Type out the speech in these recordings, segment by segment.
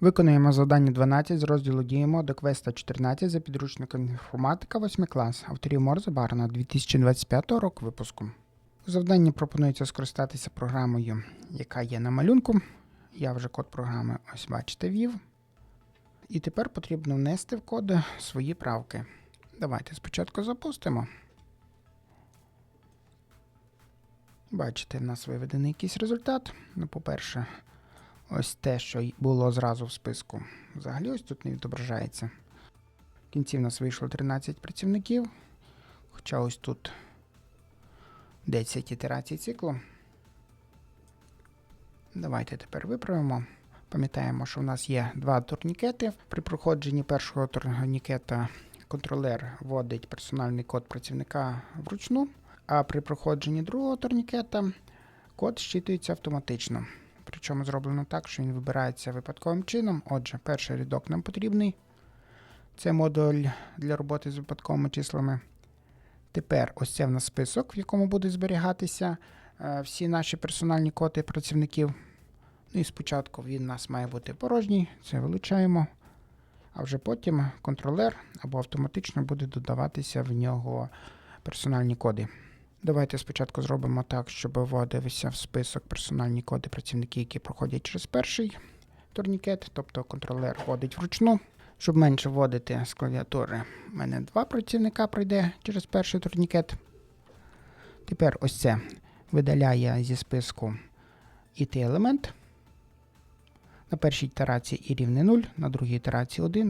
Виконуємо завдання 12 з розділу Діємо до квеста 14 за підручником інформатика 8 клас авторів Морзе Барна 2025 року випуску. У завданні пропонується скористатися програмою, яка є на малюнку. Я вже код програми ось бачите ввів. І тепер потрібно внести в код свої правки. Давайте спочатку запустимо. Бачите, в нас виведений якийсь результат. Ну, по-перше, ось те, що було зразу в списку. Взагалі ось тут не відображається. В кінці в нас вийшло 13 працівників. Хоча ось тут 10 ітерацій циклу. Давайте тепер виправимо. Пам'ятаємо, що в нас є два турнікети. При проходженні першого турнікета контролер вводить персональний код працівника вручну, а при проходженні другого турнікета код щитується автоматично. Причому зроблено так, що він вибирається випадковим чином. Отже, перший рядок нам потрібний. Це модуль для роботи з випадковими числами. Тепер ось це в нас список, в якому будуть зберігатися е, всі наші персональні коди працівників. Ну і спочатку він у нас має бути порожній, це вилучаємо. А вже потім контролер або автоматично буде додаватися в нього персональні коди. Давайте спочатку зробимо так, щоб вводився в список персональні коди працівників, які проходять через перший турнікет, тобто контролер вводить вручну. Щоб менше вводити з клавіатури, у мене два працівника пройде через перший турнікет. Тепер ось це видаляє зі списку it елемент. На першій ітерації і рівне 0, на другій ітерації 1.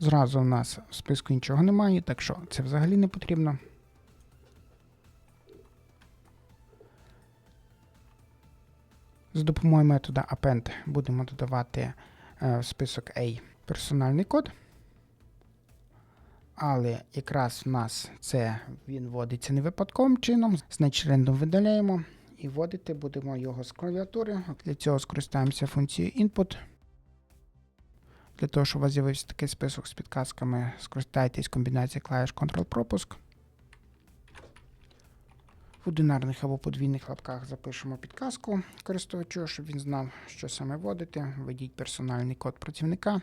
Зразу у нас в списку нічого немає, так що це взагалі не потрібно. З допомогою метода append будемо додавати е, в список A персональний код. Але якраз в нас це він вводиться не випадковим чином, значить рендом видаляємо і вводити будемо його з клавіатури. Для цього скористаємося функцією input. Для того, щоб у вас з'явився такий список з підказками, скористайтесь комбінацією клавіш Ctrl-пропуск. В одинарних або подвійних лапках запишемо підказку користувачу, щоб він знав, що саме вводити. Введіть персональний код працівника.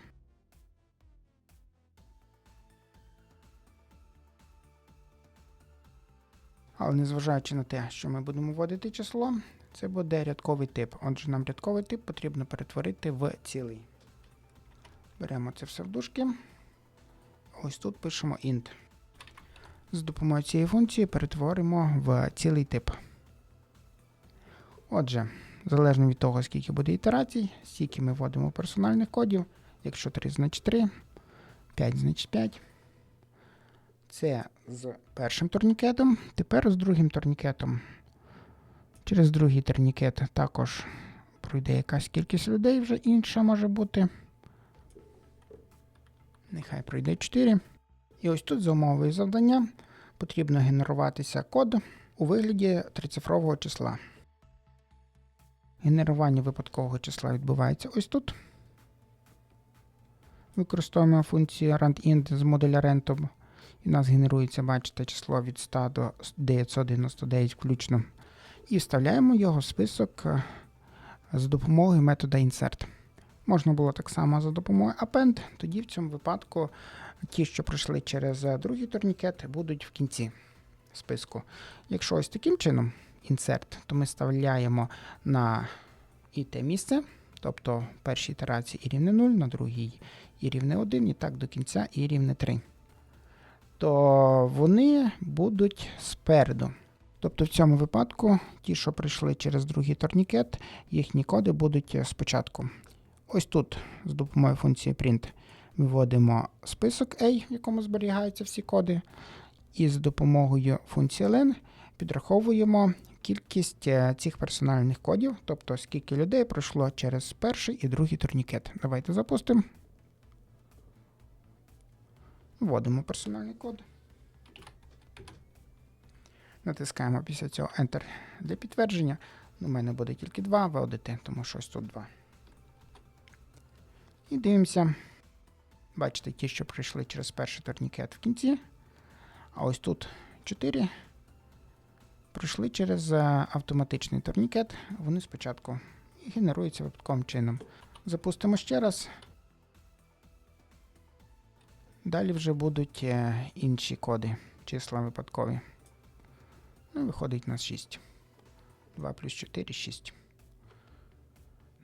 Але незважаючи на те, що ми будемо вводити число, це буде рядковий тип. Отже, нам рядковий тип потрібно перетворити в цілий. Беремо це все в дужки. Ось тут пишемо int. З допомогою цієї функції перетворимо в цілий тип. Отже, залежно від того, скільки буде ітерацій, стільки ми вводимо персональних кодів. Якщо 3, значить 3, 5, значить 5. Це з першим турнікетом. Тепер з другим турнікетом. Через другий турнікет також пройде якась кількість людей, вже інша може бути. Нехай пройде 4. І ось тут за умовою завдання потрібно генеруватися код у вигляді трицифрового числа. Генерування випадкового числа відбувається ось тут. Використовуємо функцію randint з модуля rentum. І нас генерується, бачите, число від 100 до 999 включно. І вставляємо його в список е, з допомогою метода insert. Можна було так само за допомогою append, тоді в цьому випадку ті, що пройшли через другий турнікет, будуть в кінці списку. Якщо ось таким чином insert, то ми вставляємо на і те місце, тобто в першій ітерації і рівне 0, на другій і рівне 1, і так до кінця і рівне 3. То вони будуть спереду. Тобто в цьому випадку ті, що прийшли через другий турнікет, їхні коди будуть спочатку. Ось тут з допомогою функції print виводимо список A, в якому зберігаються всі коди, і з допомогою функції len підраховуємо кількість е, цих персональних кодів, тобто скільки людей пройшло через перший і другий турнікет. Давайте запустимо. Вводимо персональний код. Натискаємо після цього Enter для підтвердження. У мене буде тільки 2 вводити, тому що ось тут 2. І дивимося. Бачите, ті, що прийшли через перший турнікет в кінці. А ось тут 4. Пройшли через автоматичний турнікет. Вони спочатку. і генерується випадковим чином. Запустимо ще раз. Далі вже будуть е, інші коди, числа випадкові. Ну, виходить у нас 6. 2 плюс 4 6.